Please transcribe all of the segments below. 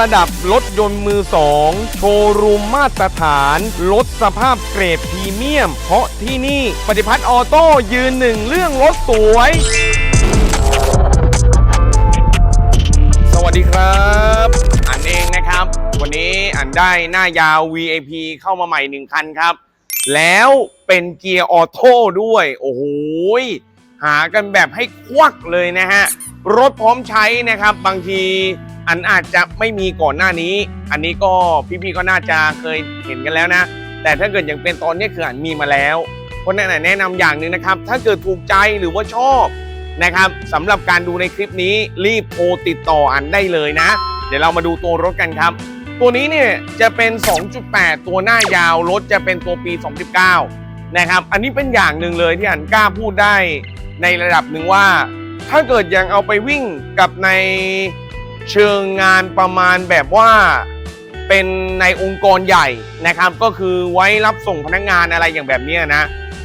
ระดับรถยนต์มือสองโชว์รูมมาตรฐานลดสภาพเกรดพรีเมียม เพราะที่นี่ปฏิพัฒน์ออโต้ยืนหนึ่งเรื่องรถสวย สวัสดีครับ อันเองนะครับ วันนี้อันได้หน้ายาว VAP เข้ามาใหม่หนึ่งคันครับ แล้วเป็นเกียร์ออโต้ด้วย โอ้โหหากันแบบให้ควักเลยนะฮะ รถพร้อมใช้นะครับ บางที อันอาจจะไม่มีก่อนหน้านี้ อันนี้ก็พี่ๆก็น่าจะเคยเห็นกันแล้วนะ แต่ถ้าเกิดอย่างเป็นตอนนี้คืออันมีมาแล้วเพราะนั่นแนะนำอย่างหนึ่งนะครับ ถ้าเกิดถูกใจหรือว่าชอบนะครับสำหรับการดูในคลิปนี้รีบโทรติดต่ออันได้เลยนะ เดี๋ยวเรามาดูตัวรถกันครับ ตัวนี้เนี่ยจะเป็น 2.8 ตัวหน้ายาวรถจะเป็นตัวปี 2019 นะครับ อันนี้เป็นอย่างหนึ่งเลยที่อันกล้าพูดได้ในระดับหนึ่งว่า ถ้าเกิดยังเอาไปวิ่งกับใน เชิงงานประมาณแบบว่าเป็นในองค์กรใหญ่นะครับ ก็คือไว้รับส่งพนักงานอะไรอย่างแบบนี้นะ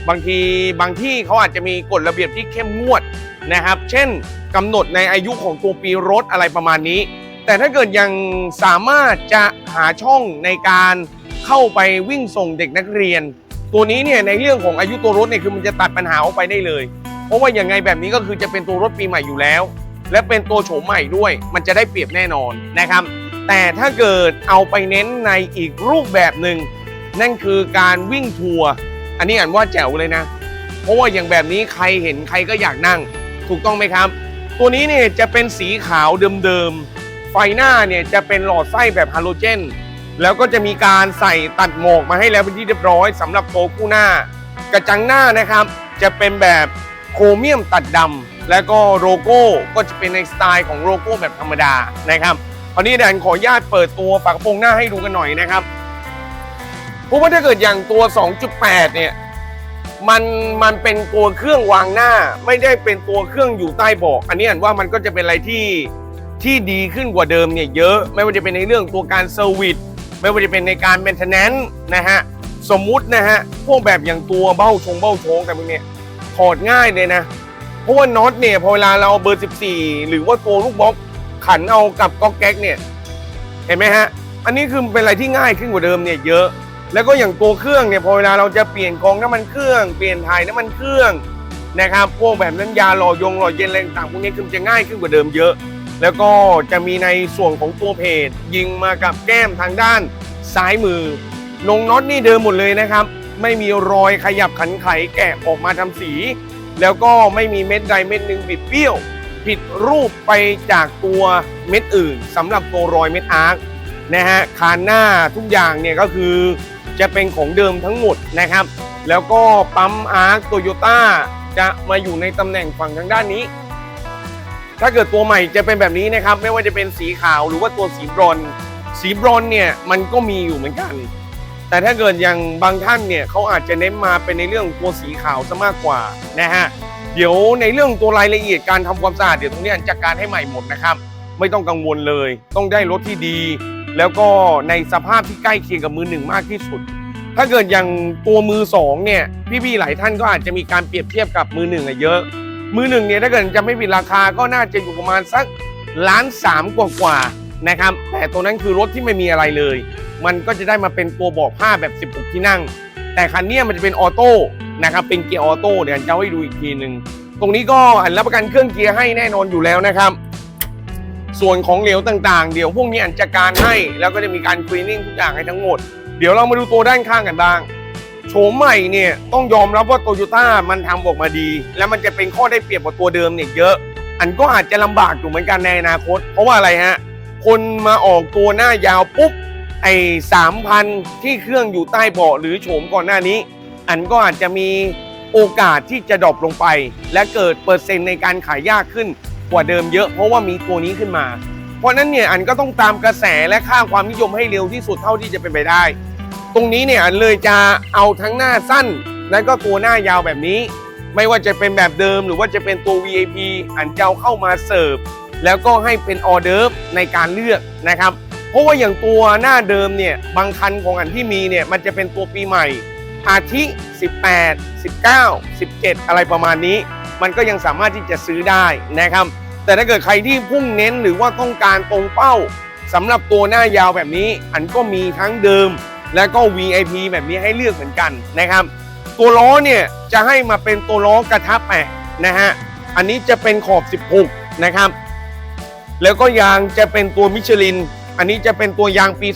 บางทีบางที่เขาอาจจะมีกฎระเบียบที่เข้มงวดนะครับ เช่นกำหนดในอายุของตัวปีรถอะไรประมาณนี้ แต่ถ้าเกิดยังสามารถจะหาช่องในการเข้าไปวิ่งส่งเด็กนักเรียน ตัวนี้เนี่ยในเรื่องของอายุตัวรถเนี่ยคือมันจะตัดปัญหาออกไปได้เลย เพราะว่าอย่างไงแบบนี้ก็คือจะเป็นตัวรถปีใหม่อยู่แล้ว และเป็นตัวโฉมใหม่ด้วย มันจะได้เปรียบแน่นอนนะครับ แต่ถ้าเกิดเอาไปเน้นในอีกรูปแบบหนึ่งนั่นคือการวิ่งทัวร์อันนี้อ่านว่าแจ๋วเลยนะ เพราะว่าอย่างแบบนี้ใครเห็นใครก็อยากนั่ง ถูกต้องไหมครับ ตัวนี้เนี่ยจะเป็นสีขาวเดิมๆ ไฟหน้าเนี่ยจะเป็นหลอดไส้แบบฮาโลเจน แล้วก็จะมีการใส่ตัดหมอกมาให้แล้วเป็นที่เรียบร้อยสำหรับโตวคู่หน้า กระจังหน้านะครับ จะเป็นแบบโครเมียมตัดดำ แล้วก็โลโก้ก็จะเป็นในสไตล์ของโลโก้แบบธรรมดานะครับคราวนี้แดนขออนุญาตเปิดตัวฝากระโปรงหน้าให้ดูกันหน่อยนะครับเพราะว่าถ้าเกิดอย่างตัว 2.8 เนี่ยมันมันเป็นตัวเครื่องวางหน้า ไม่ได้เป็นตัวเครื่องอยู่ใต้เบาะอันนี้อ่านว่ามันก็จะเป็นอะไรที่ที่ดีขึ้นกว่าเดิมเนี่ยเยอะไม่ว่าจะเป็นในเรื่องตัวการเซอร์วิสไม่ว่าจะเป็นในการเมนเทนแนนซ์นะฮะสมมุตินะฮะพวกแบบอย่างตัวเบ้าชงเบ้าชงแต่พวกเนี้ยถอดง่ายเลยนะ เพราะว่าน็อตเนี่ยพอเวลาเราเอาเบอร์ 14 หรือว่าตัวลูกบล็อกขันเอากับก๊อกแก๊กเนี่ยเห็นไหมฮะอันนี้คือเป็นอะไรที่ง่ายขึ้นกว่าเดิมเนี่ยเยอะ แล้วก็อย่างตัวเครื่องเนี่ยพอเวลาเราจะเปลี่ยนกองน้ำมันเครื่องเปลี่ยนถ่ายน้ำมันเครื่องนะครับพวกแบบนั้นยาหล่อยงหล่อเย็นอะไรต่างพวกนี้คือจะง่ายขึ้นกว่าเดิมเยอะ แล้วก็จะมีในส่วนของตัวเพจยิงมากับแก้มทางด้านซ้ายมือลงน็อตนี่เดิมหมดเลยนะครับ ไม่มีรอยขยับขันไขแกะออกมาทำสี แล้วก็ไม่มีเม็ดใดเม็ดหนึ่งบิดเบี้ยว ผิดรูปไปจากตัวเม็ดอื่นสำหรับตัวรอยเม็ดอาร์คนะฮะคานหน้าทุกอย่างเนี่ยก็คือจะเป็นของเดิมทั้งหมดนะครับ แล้วก็ปั๊มอาร์คโตโยต้าจะมาอยู่ในตำแหน่งฝั่งทางด้านนี้ ถ้าเกิดตัวใหม่จะเป็นแบบนี้นะครับ ไม่ว่าจะเป็นสีขาวหรือว่าตัวสีบรอน สีบรอนเนี่ยมันก็มีอยู่เหมือนกัน แต่ถ้าเกิดอย่างบางท่านเนี่ยเขาอาจจะเน้นมาเป็นในเรื่องตัวสีขาวซะมากกว่านะฮะเดี๋ยวในเรื่องตัวรายละเอียดการทำความสะอาดเดี๋ยวตรงนี้จัดการให้ใหม่หมดนะครับ ไม่ต้องกังวลเลย ต้องได้รถที่ดี แล้วก็ในสภาพที่ใกล้เคียงกับมือหนึ่งมากที่สุด ถ้าเกิดอย่างตัวมือสองเนี่ยพี่ๆหลายท่านก็อาจจะมีการเปรียบเทียบกับมือหนึ่งอะเยอะ มือหนึ่งเนี่ยถ้าเกิดจะไม่ผิดราคาก็น่าจะอยู่ประมาณสักล้านสามกว่าๆ นะครับ แต่ตัวนั้นคือรถที่ไม่มีอะไรเลย มันก็จะได้มาเป็นตัวบอกผ้าแบบ 16 ที่นั่ง แต่คันนี้มันจะเป็นออโต้นะครับ เป็นเกียร์ออโต้เดี๋ยวอันจะให้ดูอีกทีหนึ่งตรงนี้ก็อันรับประกันเครื่องเกียร์ให้แน่นอนอยู่แล้วนะครับ ส่วนของเหลวต่างๆ เดี๋ยวพวกนี้อันจัดการให้ แล้วก็จะมีการคลีนนิ่งทุกอย่างให้ทั้งหมด เดี๋ยวเรามาดูตัวด้านข้างกันบ้างโฉมใหม่เนี่ยต้องยอมรับว่าโตโยต้ามันทำออกมาดี แล้วมันจะเป็นข้อได้เปรียบกว่าตัวเดิมเนี่ยเยอะ อันก็อาจจะลำบากอยู่เหมือนกันในอนาคต เพราะว่าอะไรฮะ คนมาออกตัวหน้ายาวปุ๊บ ไอ้สามพันที่เครื่องอยู่ใต้เบาะหรือโฉมก่อนหน้านี้ อันก็อาจจะมีโอกาสที่จะดรอปลงไป และเกิดเปอร์เซ็นต์ในการขายยากขึ้นกว่าเดิมเยอะ เพราะว่ามีตัวนี้ขึ้นมา เพราะนั้นเนี่ยอันก็ต้องตามกระแสและค่าความนิยมให้เร็วที่สุดเท่าที่จะเป็นไปได้ ตรงนี้เนี่ยอันเลยจะเอาทั้งหน้าสั้น และก็ตัวหน้ายาวแบบนี้ ไม่ว่าจะเป็นแบบเดิมหรือว่าจะเป็นตัว VIP อันจะเอาเข้ามาเสิร์ฟ แล้วก็ให้เป็นออเดิร์ฟในการเลือกนะครับ เพราะว่าอย่างตัวหน้าเดิมเนี่ยบางคันของอันที่มีเนี่ยมันจะเป็นตัวปีใหม่ อาทิ 18 19 17 อะไรประมาณนี้ มันก็ยังสามารถที่จะซื้อได้นะครับ แต่ถ้าเกิดใครที่พุ่งเน้นหรือว่าต้องการตรงเป้าสำหรับตัวหน้ายาวแบบนี้ อันก็มีทั้งเดิม และก็ VIP แบบนี้ให้เลือกเหมือนกันนะครับ ตัวล้อเนี่ยจะให้มาเป็นตัวล้อกระทะแปะนะฮะอันนี้จะเป็นขอบ 16 นะครับ แล้วก็ยางจะเป็นตัวมิชลิน อันนี้จะเป็นตัวยางปี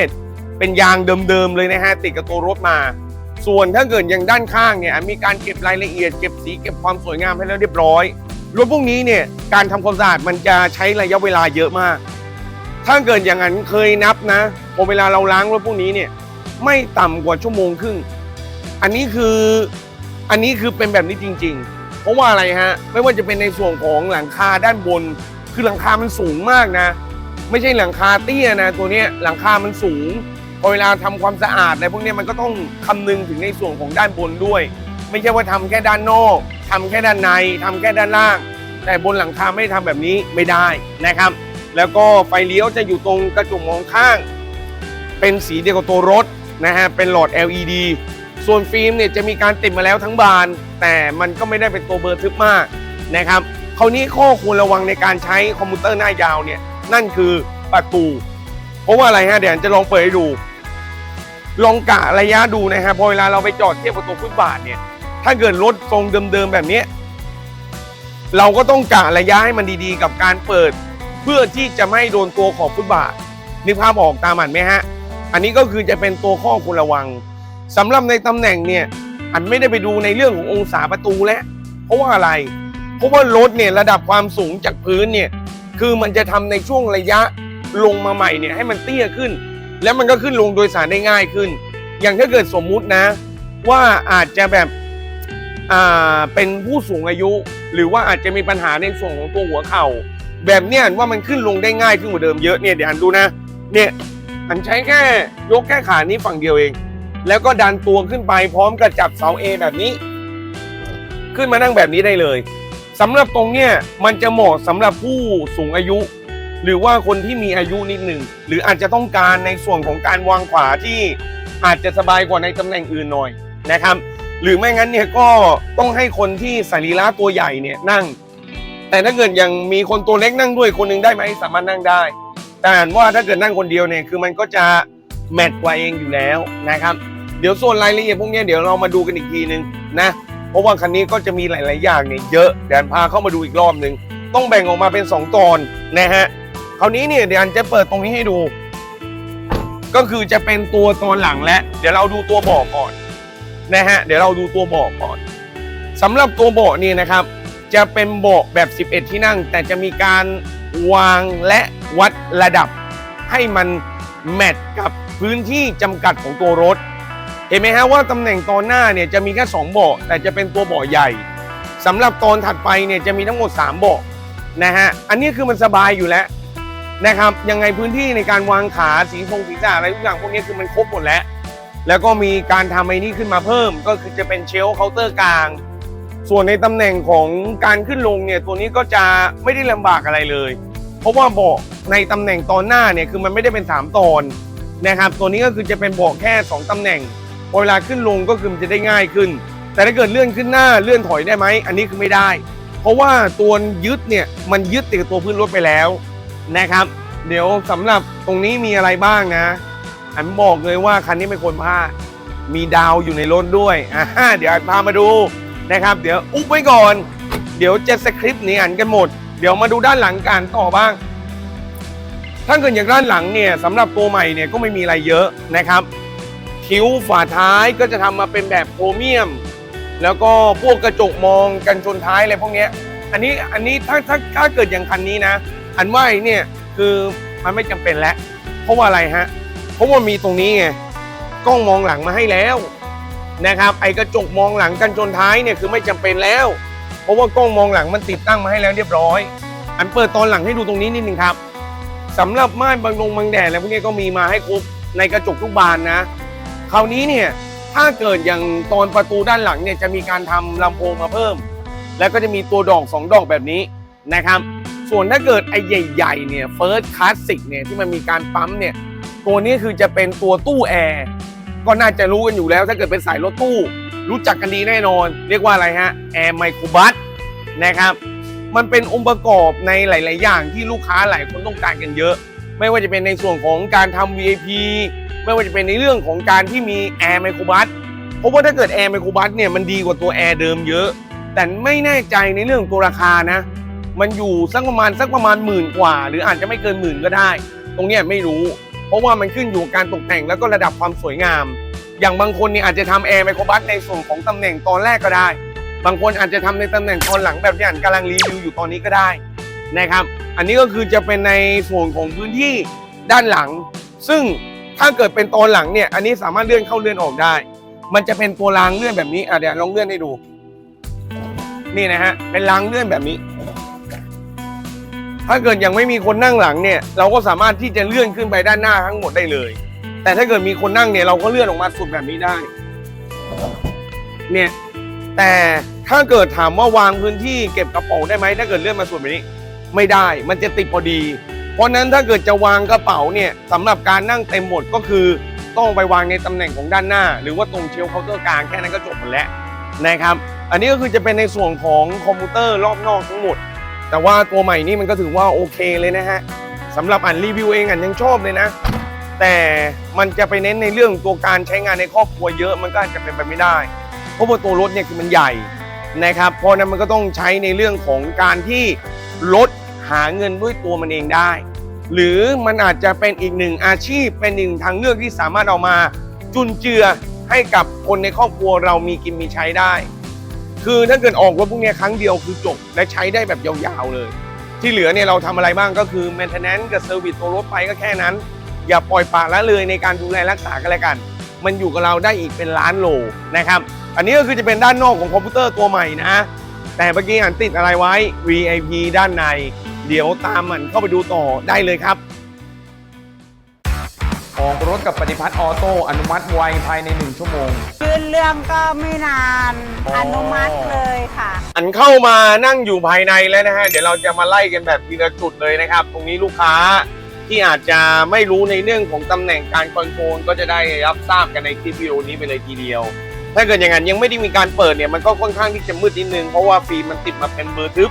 2021 เป็นยางเดิมๆเลยนะฮะติดกับตัวรถมา ส่วนถ้าเกิดอย่างด้านข้างเนี่ยมีการเก็บรายละเอียดเก็บสีเก็บความสวยงามให้แล้วเรียบร้อยรถพวกนี้เนี่ยการทำความสะอาดมันจะใช้ระยะเวลาเยอะมาก ถ้าเกิดอย่างนั้นเคยนับนะพอเวลาเราล้างรถพวกนี้เนี่ยไม่ต่ำกว่าชั่วโมงครึ่ง อันนี้คืออันนี้คือเป็นแบบนี้จริง ๆ เพราะว่าอะไรฮะไม่ว่าจะเป็นในส่วนของหลังคาด้านบน คือหลังคามันสูงมากนะ ไม่ใช่หลังคาเตี้ยนะ ตัวเนี้ยหลังคามันสูงพอเวลาทำความสะอาดอะไรพวกนี้มันก็ต้องคำนึงถึงในส่วนของด้านบนด้วย ไม่ใช่ว่าทำแค่ด้านนอกทำแค่ด้านในทำแค่ด้านล่าง แต่บนหลังคาไม่ทำแบบนี้ไม่ได้นะครับ แล้วก็ไฟเลี้ยวจะอยู่ตรงกระจกมองข้าง เป็นสีเดียวกับตัวรถนะฮะเป็นหลอด LED ส่วนฟิล์มเนี่ยจะมีการติดมาแล้วทั้งบาน แต่มันก็ไม่ได้เป็นตัวเบอร์ทึบมากนะครับ คราวนี้ข้อควรระวังในการใช้คอมพิวเตอร์หน้ายาวเนี่ยนั่นคือประตู เพราะว่าอะไรฮะเดี๋ยวจะลองเปิดให้ดู ลองกะระยะดูนะฮะพอเวลาเราไปจอดเทียบกับตัวฟุตบาทเนี่ย ถ้าเกิดรถทรงเดิมๆแบบนี้เราก็ต้องกะระยะให้มันดีๆ กับการเปิด เพื่อที่จะไม่โดนตัวขอบฟุตบาทนึกภาพออกตามอันไหมฮะ อันนี้ก็คือจะเป็นตัวข้อควรระวังสำหรับในตำแหน่งเนี่ยอันไม่ได้ไปดูในเรื่องขององศาประตูแล้วเพราะว่าอะไร เพราะว่ารถเนี่ยระดับความสูงจากพื้นเนี่ยคือมันจะทำในช่วงระยะลงมาใหม่เนี่ยให้มันเตี้ยขึ้น แล้วมันก็ขึ้นลงโดยสารได้ง่ายขึ้น อย่างถ้าเกิดสมมุตินะ ว่าอาจจะแบบอ่าเป็นผู้สูงอายุ หรือว่าอาจจะมีปัญหาในส่วนของตัวหัวเข่า แบบเนี้ยว่ามันขึ้นลงได้ง่ายขึ้นกว่าเดิมเยอะเนี่ยเดี๋ยวอันดูนะเนี่ยอันใช้แค่ยกแค่ขานี้ฝั่งเดียวเอง แล้วก็ดันตัวขึ้นไปพร้อมกับจับเสา A แบบนี้ ขึ้นมานั่งแบบนี้ได้เลย สำหรับตรงเนี้ยมันจะเหมาะสำหรับผู้สูงอายุ หรือว่าคนที่มีอายุนิดหนึ่งหรืออาจจะต้องการในส่วนของการวางขวาที่อาจจะสบายกว่าในตำแหน่งอื่นหน่อยนะครับ หรือไม่งั้นเนี่ยก็ต้องให้คนที่สรีระตัวใหญ่เนี่ยนั่ง แต่ถ้าเกิดยังมีคนตัวเล็กนั่งด้วยคนหนึ่งได้ไหมสามารถนั่งได้ แต่ว่าถ้าเกิดนั่งคนเดียวเนี่ยคือมันก็จะแมทกว่าเองอยู่แล้วนะครับ เดี๋ยวส่วนรายละเอียดพวกนี้เดี๋ยวเรามาดูกันอีกทีนึงนะ เพราะว่าคันนี้ก็จะมีหลาย ๆ อย่างเนี่ยเยอะเดียนพาเข้ามาดูอีกรอบหนึ่งต้องแบ่งออกมาเป็น 2 ตอนนะฮะคราวนี้เนี่ยเดี๋ยวอันจะเปิดตรงนี้ให้ดู ก็คือจะเป็นตัวตอนหลังและ เดี๋ยวเราดูตัวเบาะก่อนนะฮะเดี๋ยวเราดูตัวเบาะก่อนสำหรับตัวเบาะนี่นะครับ จะเป็นเบาะแบบ 11 ที่นั่ง แต่จะมีการวางและวัดระดับให้มันแมทกับพื้นที่จำกัดของตัวรถ เห็นไหมฮะว่าตำแหน่งตอนหน้าเนี่ยจะมีแค่2เบาะแต่จะเป็นตัวเบาะใหญ่สำหรับตอนถัดไปเนี่ยจะมีทั้งหมด3เบาะนะฮะอันนี้คือมันสบายอยู่แล้วนะครับยังไงพื้นที่ในการวางขาสีทรงสีสาอะไรทุกอย่างพวกนี้คือมันครบหมดแล้ว แล้วก็มีการทำไอ้นี่ขึ้นมาเพิ่ม ก็คือจะเป็นเชลฟ์เคาน์เตอร์กลาง ส่วนในตำแหน่งของการขึ้นลงเนี่ยตัวนี้ก็จะไม่ได้ลำบากอะไรเลย เพราะว่าเบาะในตำแหน่งตอนหน้าเนี่ยคือมันไม่ได้เป็น 3 ตอนนะครับตัวนี้ก็คือจะเป็นเบาะแค่ 2ตำแหน่ง พอเวลาขึ้นลงก็คือมันจะได้ง่ายขึ้น แต่ถ้าเกิดเลื่อนขึ้นหน้าเลื่อนถอยได้ไหมอันนี้คือไม่ได้ เพราะว่าตัวยึดเนี่ยมันยึดติดกับตัวพื้นรถไปแล้วนะครับ เดี๋ยวสำหรับตรงนี้มีอะไรบ้างนะอันบอกเลยว่าคันนี้ไม่ควรพลาดมีดาวอยู่ในรถด้วยอ่าเดี๋ยวพามาดูนะครับ เดี๋ยวอุ๊บไว้ก่อน เดี๋ยวจะสคริปต์นี้อันกันหมด เดี๋ยวมาดูด้านหลังกันต่อบ้าง ถ้าเกิดอย่างด้านหลังเนี่ยสำหรับตัวใหม่เนี่ยก็ไม่มีอะไรเยอะนะครับ คิ้วฝาท้ายก็จะทำมาเป็นแบบโครเมียม แล้วก็พวกกระจกมองกันชนท้ายอะไรพวกนี้อันนี้อันนี้ถ้าถ้าถ้าเกิดอย่างคันนี้นะอันว่าเนี่ยคือมันไม่จำเป็นแล้ว เพราะว่าอะไรฮะ เพราะว่ามีตรงนี้ไงกล้องมองหลังมาให้แล้วนะครับไอ้กระจกมองหลังกันชนท้ายเนี่ยคือไม่จำเป็นแล้ว เพราะว่ากล้องมองหลังมันติดตั้งมาให้แล้วเรียบร้อย อันเปิดตอนหลังให้ดูตรงนี้นิดนึงครับสำหรับม่านบังลงบังแดดอะไรพวกนี้ก็มีมาให้ครบในกระจกทุกบานนะ คราวนี้เนี่ยถ้าเกิดอย่างตอนประตูด้านหลังเนี่ยจะมีการทำลำโพงมาเพิ่ม แล้วก็จะมีตัวดอกสองดอกแบบนี้นะครับ ส่วนถ้าเกิดไอ้ใหญ่ๆเนี่ยเฟิร์สคลาสสิกเนี่ยที่มันมีการปั๊มเนี่ยตัวนี้คือจะเป็นตัวตู้แอร์ก็น่าจะรู้กันอยู่แล้วถ้าเกิดเป็นสายรถตู้ รู้จักกันดีแน่นอน เรียกว่าอะไรฮะแอร์ไมโครบัสนะครับมันเป็นองค์ประกอบในหลาย ๆ อย่างที่ลูกค้าหลายคนต้องการกันเยอะ ไม่ว่าจะเป็นในส่วนของการทำ VIP ไม่ว่าจะเป็นในเรื่องของการที่มีแอร์ไมโครบัสเพราะว่าถ้าเกิดแอร์ไมโครบัสเนี่ยมันดีกว่าตัวแอร์เดิมเยอะ แต่ไม่แน่ใจในเรื่องตัวราคานะ มันอยู่สักประมาณสักประมาณหมื่นกว่า หรืออาจจะไม่เกินหมื่นก็ได้ ตรงเนี้ยไม่รู้ เพราะว่ามันขึ้นอยู่กับการตกแต่งแล้วก็ระดับความสวยงาม อย่างบางคนเนี่ยอาจจะทำแอร์ไมโครบัสในส่วนของตำแหน่งตอนแรกก็ได้ บางคนอาจจะทำในตำแหน่งตอนหลังแบบที่อันกำลังรีวิวอยู่ตอนนี้ก็ได้นะครับ อันนี้ก็คือจะเป็นในส่วนของพื้นที่ด้านหลัง ซึ่ง ถ้าเกิดเป็นตอนหลังเนี่ย อันนี้สามารถเลื่อนเข้าเลื่อนออกได้ มันจะเป็นตัวรางเลื่อนแบบนี้อะเดี๋ยวลองเลื่อนให้ดู นี่นะฮะ เป็นรางเลื่อนแบบนี้ ถ้าเกิดยังไม่มีคนนั่งหลังเนี่ย เราก็สามารถที่จะเลื่อนขึ้นไปด้านหน้าทั้งหมดได้เลย แต่ถ้าเกิดมีคนนั่งเนี่ยเราก็เลื่อนออกมาสุดแบบนี้ได้ เนี่ย แต่ถ้าเกิดถามว่าวางพื้นที่เก็บกระเป๋าได้ไหมถ้าเกิดเลื่อนมาส่วนแบบนี้ ไม่ได้ มันจะติดพอดี เพราะนั้นถ้าเกิดจะวางกระเป๋าเนี่ยสำหรับการนั่งเต็มหมดก็คือต้องไปวางในตำแหน่งของด้านหน้า หรือว่าตรงเชลฟ์เคาน์เตอร์กลางแค่นั้นก็จบหมดแล้วนะครับ อันนี้ก็คือจะเป็นในส่วนของคอมพิวเตอร์รอบนอกทั้งหมด แต่ว่าตัวใหม่นี่มันก็ถือว่าโอเคเลยนะฮะสำหรับอ่านรีวิวเองอ่านยังชอบเลยนะ แต่มันจะไปเน้นในเรื่องตัวการใช้งานในครอบครัวเยอะมันก็อาจจะเป็นไปไม่ได้ เพราะว่าตัวรถเนี่ยคือมันใหญ่นะครับเพราะนั้นมันก็ต้องใช้ในเรื่องของการที่รถ หาเงินด้วยตัวมันเองได้ หรือมันอาจจะเป็นอีกหนึ่งอาชีพเป็นหนึ่งทางเลือกที่สามารถเอามาจุนเจือให้กับคนในครอบครัวเรามีกินมีใช้ได้ คือถ้าเกิดออกรถพวกนี้ครั้งเดียวคือจบและใช้ได้แบบยาวๆเลย ที่เหลือเนี่ยเราทำอะไรบ้างก็คือ maintenance กับ service ตัวรถไปก็แค่นั้น อย่าปล่อยปละละเลยในการดูแลรักษากันแล้วกัน มันอยู่กับเราได้อีกเป็นล้านโลนะครับ อันนี้ก็คือจะเป็นด้านนอกของคอมพิวเตอร์ตัวใหม่นะแต่เมื่อกี้อันติดอะไรไว้ VIP ด้านใน เดี๋ยวตามมันเข้าไปดูต่อได้เลยครับ ออกรถกับปฏิพัฒน์ออโต้อนุมัติไวภายใน 1 ชั่วโมง ยื่นเรื่องก็ไม่นานอ๋ออ อนุมัติเลยค่ะ อันเข้ามานั่งอยู่ภายในแล้วนะฮะ เดี๋ยวเราจะมาไล่กันแบบทีละจุดเลยนะครับ ตรงนี้ลูกค้าที่อาจจะไม่รู้ในเรื่องของตำแหน่งการคอนโทรลก็จะได้รับทราบกันในคลิปวิดีโอนี้ไปเลยทีเดียว ถ้าเกิดอย่างนั้นยังไม่ได้มีการเปิดเนี่ยมันก็ค่อนข้างที่จะมืดนิดนึง เพราะว่าฟิล์มมันติดมาเป็นเบอร์ทึบ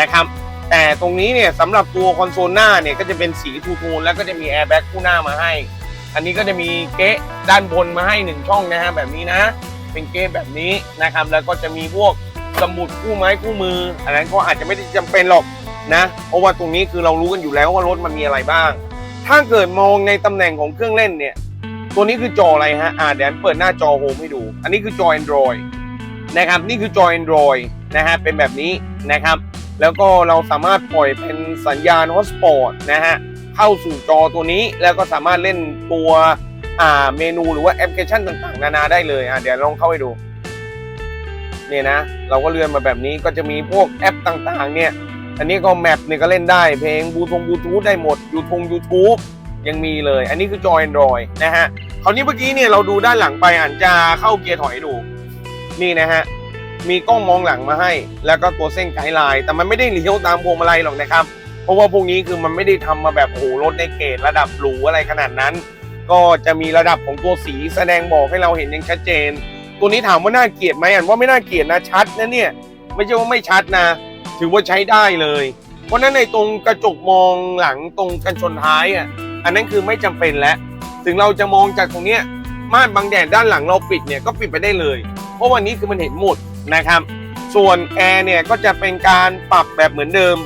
นะครับ แต่ตรงนี้เนี่ยสำหรับตัวคอนโซลหน้าเนี่ยก็จะเป็นสีทูโทนแล้วก็จะมีแอร์แบ็กคู่หน้ามาให้ อันนี้ก็จะมีเก๊ะด้านบนมาให้หนึ่งช่องนะฮะแบบนี้นะ เป็นเก๊ะแบบนี้นะครับ แล้วก็จะมีพวกสมุดคู่ไม้คู่มือ อันนั้นก็อาจจะไม่ได้จำเป็นหรอกนะ เพราะว่าตรงนี้คือเรารู้กันอยู่แล้วว่ารถมันมีอะไรบ้าง ถ้าเกิดมองในตำแหน่งของเครื่องเล่นเนี่ย ตัวนี้คือจออะไรฮะอ่าเดี๋ยวเปิดหน้าจอโฮมให้ดู อันนี้คือจอ Android นะครับ นี่คือจอ Android นะฮะเป็นแบบนี้นะครับ แล้วก็เราสามารถปล่อยเป็นสัญญาณ Hotspot นะฮะเข้าสู่จอตัวนี้แล้วก็สามารถเล่นตัวอ่าเมนูหรือว่าแอปพลิเคชันต่างๆ นานาได้เลยอะเดี๋ยวลองเข้าไปดูเนี่ยนะเราก็เลื่อนมาแบบนี้ก็จะมีพวกแอปต่างๆ เนี่ย อันนี้ก็แมปเนี่ยก็เล่นได้เพลงบูทงบูทูธได้หมดยูทงยูทูบยังมีเลย อันนี้คือจอ Android นะฮะคราวนี้เมื่อกี้เนี่ยเราดูด้านหลังไปอ่านจะเข้าเกียร์ถอยดู นี่นะฮะ มีกล้องมองหลังมาให้ แล้วก็ตัวเส้นไกด์ไลน์แต่มันไม่ได้เลี้ยวตามพวงมาลัยหรอกนะครับ เพราะว่าพวกนี้คือมันไม่ได้ทำมาแบบโอ้โหรถในเกรดระดับหรูอะไรขนาดนั้น ก็จะมีระดับของตัวสีแสดงบอกให้เราเห็นอย่างชัดเจน ตัวนี้ถามว่าน่าเกลียดไหมอ่านว่าไม่น่าเกลียดนะชัดนะเนี่ยไม่ใช่ว่าไม่ชัดนะ ถือว่าใช้ได้เลย เพราะนั้นในตรงกระจกมองหลังตรงกันชนท้ายอะอันนั้นคือไม่จำเป็นแล้วถึงเราจะมองจากตรงเนี้ยม่านบังแดดด้านหลังเราปิดเนี่ยก็ปิดไปได้เลย เพราะวันนี้คือมันเห็นหมด นะครับ ส่วนแอร์เนี่ยก็จะเป็นการปรับแบบเหมือนเดิม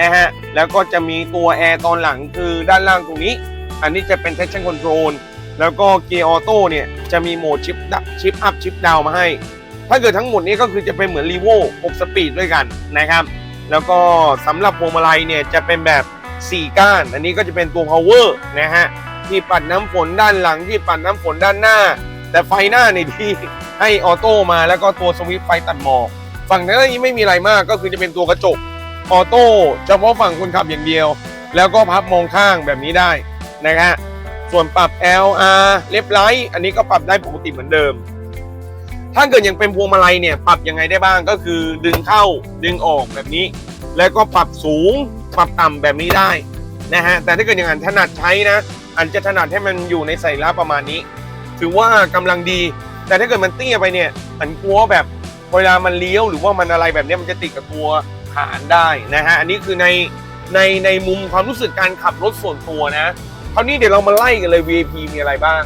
นะฮะแล้วก็จะมีตัวแอร์ตอนหลังคือด้านล่างตรงนี้ อันนี้จะเป็น traction control แล้วก็เกียร์ออโต้เนี่ยจะมีโหมดชิปดับชิปอัพชิปดาวมาให้ ถ้าเกิดทั้งหมดนี้ก็คือจะเป็นเหมือนรีโว6สปีดด้วยกันนะครับ แล้วก็สำหรับพวงมาลัยเนี่ยจะเป็นแบบ 4 ก้าน อันนี้ก็จะเป็นตัว power นะฮะที่ปัดน้ำฝนด้านหลังที่ปัดน้ำฝนด้านหน้า แต่ไฟหน้านี่ที่ให้ออโต้มาแล้วก็ตัวสวิตไฟตัดหมอกฝั่งนั้นนี้ไม่มีอะไรมากก็คือจะเป็นตัวกระจกออโต้เฉพาะฝั่งคนขับอย่างเดียว แล้วก็พับมองข้างแบบนี้ได้นะฮะส่วนปรับ LR เล็บไลท์อันนี้ก็ปรับได้ปกติเหมือนเดิม ถ้าเกิดยังเป็นพวงมาลัยเนี่ยปรับยังไงได้บ้างก็คือดึงเข้าดึงออกแบบนี้ แล้วก็ปรับสูงปรับต่ำแบบนี้ได้นะฮะแต่ถ้าเกิดอย่างนั้นถนัดใช้นะ อันจะถนัดให้มันอยู่ในใส่ละประมาณนี้ ถือว่ากำลังดี แต่ถ้าเกิดมันเตี้ยไปเนี่ยอันกลัวแบบเวลามันเลี้ยวหรือว่ามันอะไรแบบนี้มันจะติดกับตัวฐานได้นะฮะอันนี้คือในในในมุมความรู้สึกการขับรถส่วนตัวนะคราวนี้เดี๋ยวเรามาไล่กันเลย VIP มีอะไรบ้าง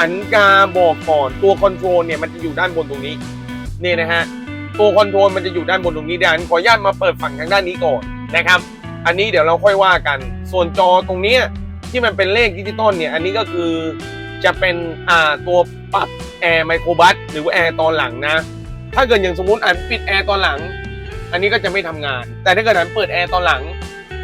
อันกาบอกก่อนตัวคอนโทรลเนี่ยมันจะอยู่ด้านบนตรงนี้นี่นะฮะตัวคอนโทรลมันจะอยู่ด้านบนตรงนี้ดันขออนุญาตมาเปิดฝั่งทางด้านนี้ก่อนนะครับ อันนี้เดี๋ยวเราค่อยว่ากัน ส่วนจอตรงนี้ที่มันเป็นเลขดิจิตอลเนี่ยอันนี้ก็คือ จะเป็นอ่าตัวปรับแอร์ไมโครบัสหรือแอร์ตอนหลังนะ ถ้าเกิดอย่างสมมุติอันปิดแอร์ตอนหลัง อันนี้ก็จะไม่ทำงาน แต่ถ้าเกิดอันเปิดแอร์ตอนหลัง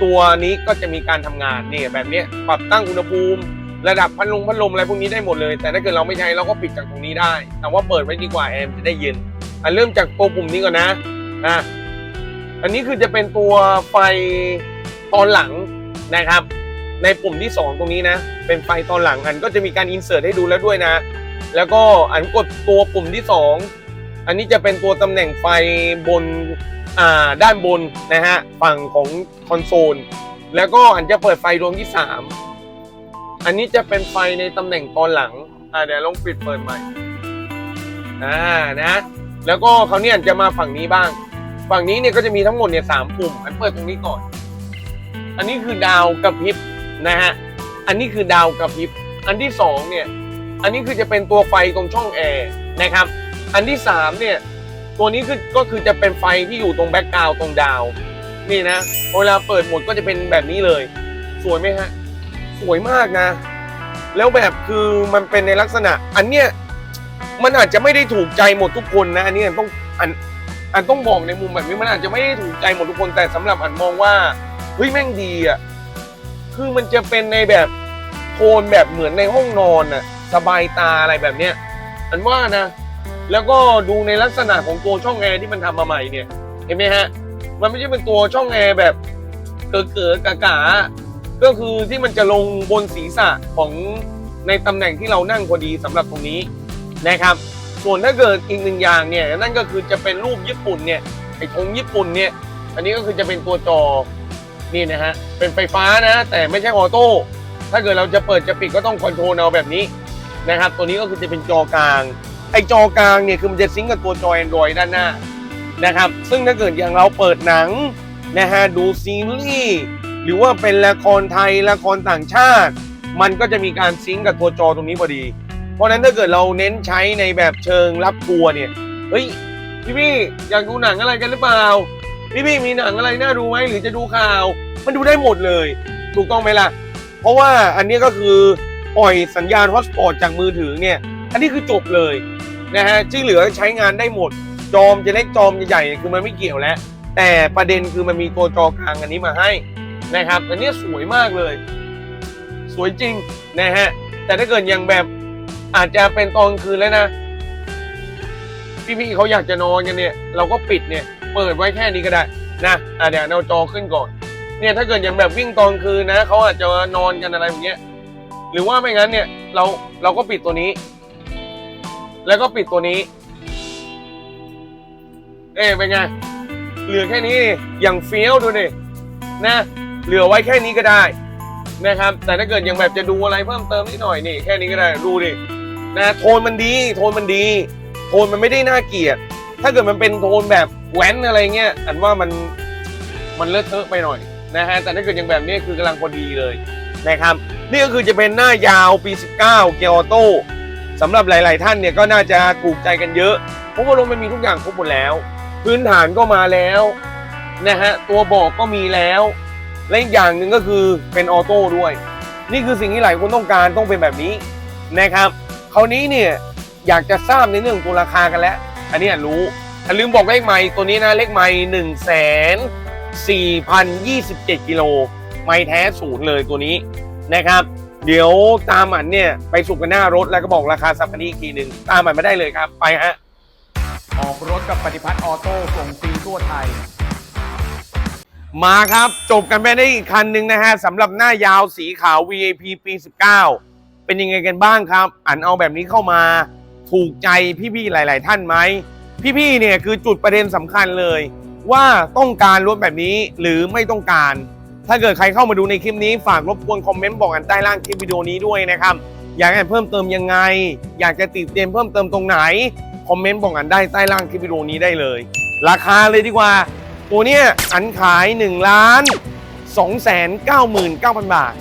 ตัวนี้ก็จะมีการทำงานนี่แบบนี้ปรับตั้งอุณหภูมิ ระดับพัดลมพัดลมอะไรพวกนี้ได้หมดเลย แต่ถ้าเกิดเราไม่ใช้เราก็ปิดจากตรงนี้ได้ แต่ว่าเปิดไว้ดีกว่าแอร์จะได้เย็นอันเริ่มจากตัวปุ่มนี้ก่อนนะอะอันนี้คือจะเป็นตัวไฟตอนหลังนะครับ ในปุ่มที่ 2 ตรงนี้นะ เป็นไฟตอนหลังอันก็จะมีการอินเสิร์ตให้ดูแล้วด้วยนะ แล้วก็อันกดตัวปุ่มที่ 2 อันนี้จะเป็นตัวตำแหน่งไฟบนอ่าด้านบนนะฮะฝั่งของคอนโซล แล้วก็อันจะเปิดไฟดวงที่ 3 อันนี้จะเป็นไฟในตำแหน่งตอนหลังอ่าเดี๋ยวลองปิดเปิดใหม่อ่านะแล้วก็เขาเนี่ยจะมาฝั่งนี้บ้าง ฝั่งนี้เนี่ยก็จะมีทั้งหมดเนี่ยสามปุ่ม อันเปิดตรงนี้ก่อน อันนี้คือดาวกระพริบ นะฮะ อันนี้คือดาวกระพริบ อันที่สองเนี่ย อันนี้คือจะเป็นตัวไฟตรงช่องแอร์นะครับ อันที่สามเนี่ย ตัวนี้คือก็คือจะเป็นไฟที่อยู่ตรงแบ็กกราวตรงดาว นี่นะ เวลาเปิดหมดก็จะเป็นแบบนี้เลย สวยไหมฮะ สวยมากนะ แล้วแบบคือมันเป็นในลักษณะ อันเนี้ยมันอาจจะไม่ได้ถูกใจหมดทุกคนนะ อันนี้อันต้องอันอันต้องบอกในมุมแบบนี้มันอาจจะไม่ได้ถูกใจหมดทุกคนแต่สำหรับอันมองว่าเฮ้ยแม่งดีอะ คือมันจะเป็นในแบบโทนแบบเหมือนในห้องนอนอะสบายตาอะไรแบบเนี้ยอันว่านะ แล้วก็ดูในลักษณะของตัวช่องแอร์ที่มันทำมาใหม่เนี่ยเห็นไหมฮะ มันไม่ใช่เป็นตัวช่องแอร์แบบเก๋ๆกะๆก็คือที่มันจะลงบนศีรษะของในตำแหน่งที่เรานั่งพอดีสำหรับตรงนี้นะครับ ส่วนถ้าเกิดอีกหนึ่งอย่างเนี่ยนั่นก็คือจะเป็นรูปญี่ปุ่นเนี่ยไอ้ธงญี่ปุ่นเนี่ย อันนี้ก็คือจะเป็นตัวจอ นี่นะฮะ เป็นไฟฟ้านะ แต่ไม่ใช่ออโต้ ถ้าเกิดเราจะเปิดจะปิดก็ต้องคอนโทรลเอาแบบนี้นะครับ ตัวนี้ก็คือจะเป็นจอกลาง ไอ้จอกลางเนี่ยคือมันจะซิงก์กับตัวจอ Android ด้านหน้านะครับ ซึ่งถ้าเกิดอย่างเราเปิดหนังนะฮะดูซีรีส์หรือว่าเป็นละครไทยละครต่างชาติ มันก็จะมีการซิงก์กับตัวจอตรงนี้พอดี เพราะนั้นถ้าเกิดเราเน้นใช้ในแบบเชิงรับทัวเนี่ย เฮ้ยพี่พี่อยากดูหนังอะไรกันหรือเปล่า พี่พี่มีหนังอะไรน่าดูไหมหรือจะดูข่าว มันดูได้หมดเลย ถูกต้องไหมล่ะ เพราะว่าอันนี้ก็คือปล่อยสัญญาณฮอตสปอตจากมือถือเนี่ย อันนี้คือจบเลยนะฮะที่เหลือใช้งานได้หมด จอมจะเล็กจอมใหญ่เนี่ยคือมันไม่เกี่ยวแล้ว แต่ประเด็นคือมันมีตัวจอกลางอันนี้มาให้นะครับ อันนี้สวยมากเลย สวยจริงนะฮะ แต่ถ้าเกิดยังแบบอาจจะเป็นตอนคืนแล้วนะ พี่ๆเขาอยากจะนอนกันเนี่ย เราก็ปิดเนี่ย เปิดไว้แค่นี้ก็ได้นะอะเดี๋ยวเอาจอขึ้นก่อน เนี่ยถ้าเกิดอยังแบบวิ่งตอนคืนนะเขาอาจจะนอนกันอะไรอย่างเงี้ย หรือว่าไม่งั้นเนี่ยเราเราก็ปิดตัวนี้ แล้วก็ปิดตัวนี้ เอ๊ะเป็นไงเหลือแค่นี้นี่อย่างเฟี้ยวดูดินะเหลือไว้แค่นี้ก็ได้นะครับ แต่ถ้าเกิดยังแบบจะดูอะไรเพิ่มเติมนิดหน่อยนี่แค่นี้ก็ได้ดูดินะโทนมันดี โทนมันดี โทนมันไม่ได้น่าเกลียด ถ้าเกิดมันเป็นโทนแบบแว้นอะไรเงี้ยอันว่ามันมันเลอะเทอะไปหน่อยนะฮะแต่ถ้าเกิดยังแบบนี้คือกำลังพอดีเลยนะครับ นี่ก็คือจะเป็นหน้ายาวปี 19 เกียร์ออโต้สำหรับหลาย ๆ ท่านเนี่ยก็น่าจะถูกใจกันเยอะเพราะว่ารถมันมีทุกอย่างครบหมดแล้ว พื้นฐานก็มาแล้วนะฮะตัวบอกก็มีแล้ว และอีกอย่างหนึ่งก็คือเป็นออโต้ด้วย นี่คือสิ่งที่หลายคนต้องการต้องเป็นแบบนี้นะครับคราวนี้เนี่ยอยากจะทราบในเรื่องตัวราคากันแล้ว อันนี้อะรู้อย่าลืมบอกเลขไม้ตัวนี้นะเลขไม้หนึ่งแสนสี่พันยี่สิบเจ็ดกิโลไม้แท้ศูนย์เลยตัวนี้นะครับ เดี๋ยวตามอันเนี่ยไปสุกกันหน้ารถแล้วก็บอกราคาสับคันนี้อีกทีหนึ่งตามอันมาได้เลยครับไปฮะออกรถกับปฏิพัฒน์ออโต้ส่งฟรีทั่วไทย มาครับจบกันไปได้อีกคันหนึ่งนะฮะสำหรับหน้ายาวสีขาว VAP ปี 19 เป็นยังไงกันบ้างครับ อันเอาแบบนี้เข้ามา ถูกใจพี่ๆหลาย ๆ ท่านไหมพี่ๆเนี่ยคือจุดประเด็นสำคัญเลย ว่าต้องการรถแบบนี้หรือไม่ต้องการ ถ้าเกิดใครเข้ามาดูในคลิปนี้ฝากรบกวนคอมเมนต์บอกกันใต้ล่างคลิปวิดีโอนี้ด้วยนะครับอยากให้เพิ่มเติมยังไง อยากจะติดเตรียมเพิ่มเติมตรงไหนคอมเมนต์บอกกันได้ใต้ล่างคลิปวิดีโอนี้ได้เลย ราคาเลยดีกว่า ตัวเนี้ยอันขาย1ล้าน299,000 บาท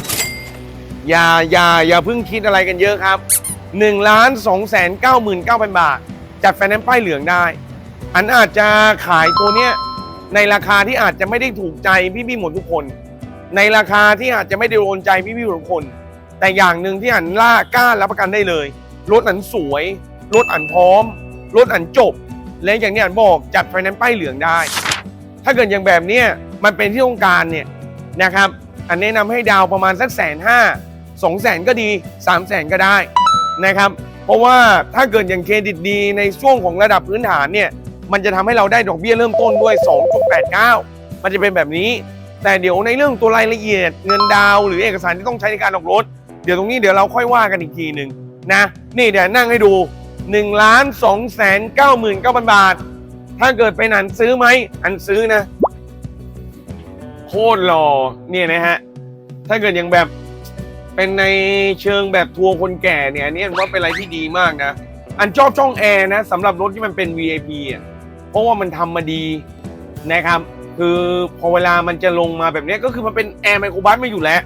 อย่าอย่าอย่าเพิ่งคิดอะไรกันเยอะครับ 1ล้าน299,000 บาท จัดไฟนแนนซ์ป้ายเหลืองได้ อันอาจจะขายตัวเนี้ยในราคาที่อาจจะไม่ได้ถูกใจพี่ๆหมดทุกคน ในราคาที่อาจจะไม่ได้โดนใจพี่ๆหมดทุกคน แต่อย่างหนึ่งที่อันล่ากล้ารับประกันได้เลยรถอันสวยรถอันพร้อมรถอันจบ และอย่างที่อันบอกจัดไฟแนนซ์ป้ายเหลืองได้ ถ้าเกิดอย่างแบบเนี้ยมันเป็นที่ต้องการเนี่ยนะครับอันแนะนำให้ดาวประมาณสักแสนห้าสองแสนก็ดีสามแสนก็ได้ นะครับ เพราะว่าถ้าเกิดอย่างเครดิตดีในช่วงของระดับพื้นฐานเนี่ย มันจะทำให้เราได้ดอกเบี้ยเริ่มต้นด้วย 2.89 มันจะเป็นแบบนี้ แต่เดี๋ยวในเรื่องตัวรายละเอียดเงินดาวหรือเอกสารที่ต้องใช้ในการออกรถ เดี๋ยวตรงนี้เดี๋ยวเราค่อยว่ากันอีกทีหนึ่งนะ นี่เดี๋ยวนั่งให้ดู1ล้าน2แสน9หมื่น9บาท ถ้าเกิดเป็นอันซื้อไหม อันซื้อนะ โคตรหล่อเนี่ยนะฮะ ถ้าเกิดอย่างแบบ เป็นในเชิงแบบทัวร์คนแก่เนี่ยอันนี้ว่าเป็นอะไรที่ดีมากนะ อันชอบช่องแอร์นะสำหรับรถที่มันเป็น VIP อะเพราะว่ามันทำมาดีนะครับ คือพอเวลามันจะลงมาแบบนี้ก็คือมันเป็นแอร์ไมโครบัสมาอยู่แล้ว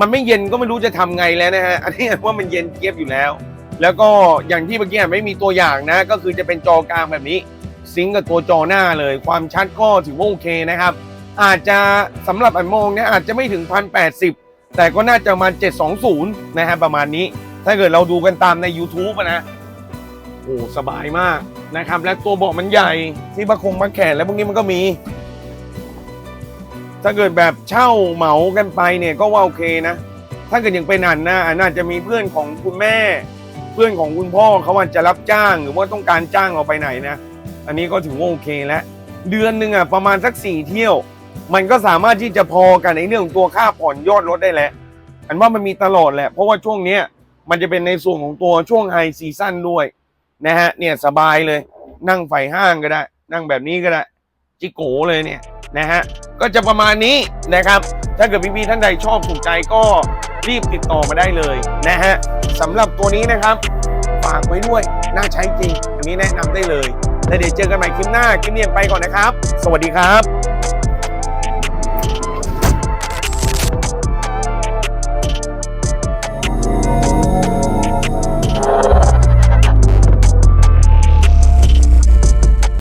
มันไม่เย็นก็ไม่รู้จะทำไงแล้วนะฮะอันนี้ว่ามันเย็นเกียบอยู่แล้ว แล้วก็อย่างที่เมื่อกี้ไม่มีตัวอย่างนะ ก็คือจะเป็นจอกลางแบบนี้ซิงกับตัวจอหน้าเลย ความชัดก็ถือว่าโอเคนะครับ อาจจะสำหรับอันมองเนี่ยอาจจะไม่ถึงพันแปดสิบ แต่ก็น่าจะประมาณ720 นะฮะประมาณนี้ ถ้าเกิดเราดูกันตามใน YouTube นะโอ้สบายมากนะครับ และตัวเบาะมันใหญ่ที่ประคงประแขนและพวกนี้มันก็มี ถ้าเกิดแบบเช่าเหมากันไปเนี่ยก็ว่าโอเคนะ ถ้าเกิดยังเป็นอันนะอันน่าจะมีเพื่อนของคุณแม่ เพื่อนของคุณพ่อเขาอาจจะรับจ้างหรือว่าต้องการจ้างเอาไปไหนนะ อันนี้ก็ถือว่าโอเคแล้วเดือนหนึ่งอะประมาณสักสี่เที่ยว มันก็สามารถที่จะพอกันในเรื่องของตัวค่าผ่อนยอดรถได้แหล้วอันว่ามันมีตลอดแหละ เพราะว่าช่วงเนี้ยมันจะเป็นในส่วนของตัวช่วงไฮซีซั่นด้วยนะฮะเนี่ยสบายเลยนั่งไฟห้างก็ได้ นั่งแบบนี้ก็ได้ จิโกเลยเนี่ยนะฮะก็จะประมาณนี้นะครับ ถ้าเกิดพี่ๆท่านใดชอบถูกใจก็รีบติดต่อมาได้เลยนะฮะสำหรับตัวนี้นะครับฝากไว้ด้วยน่าใช้จริง อันนี้แนะนำได้เลยแล้วเดี๋ยวเจอกันใหม่คลิปหน้าคลิปนี้ไปก่อนนะครับ สวัสดีครับ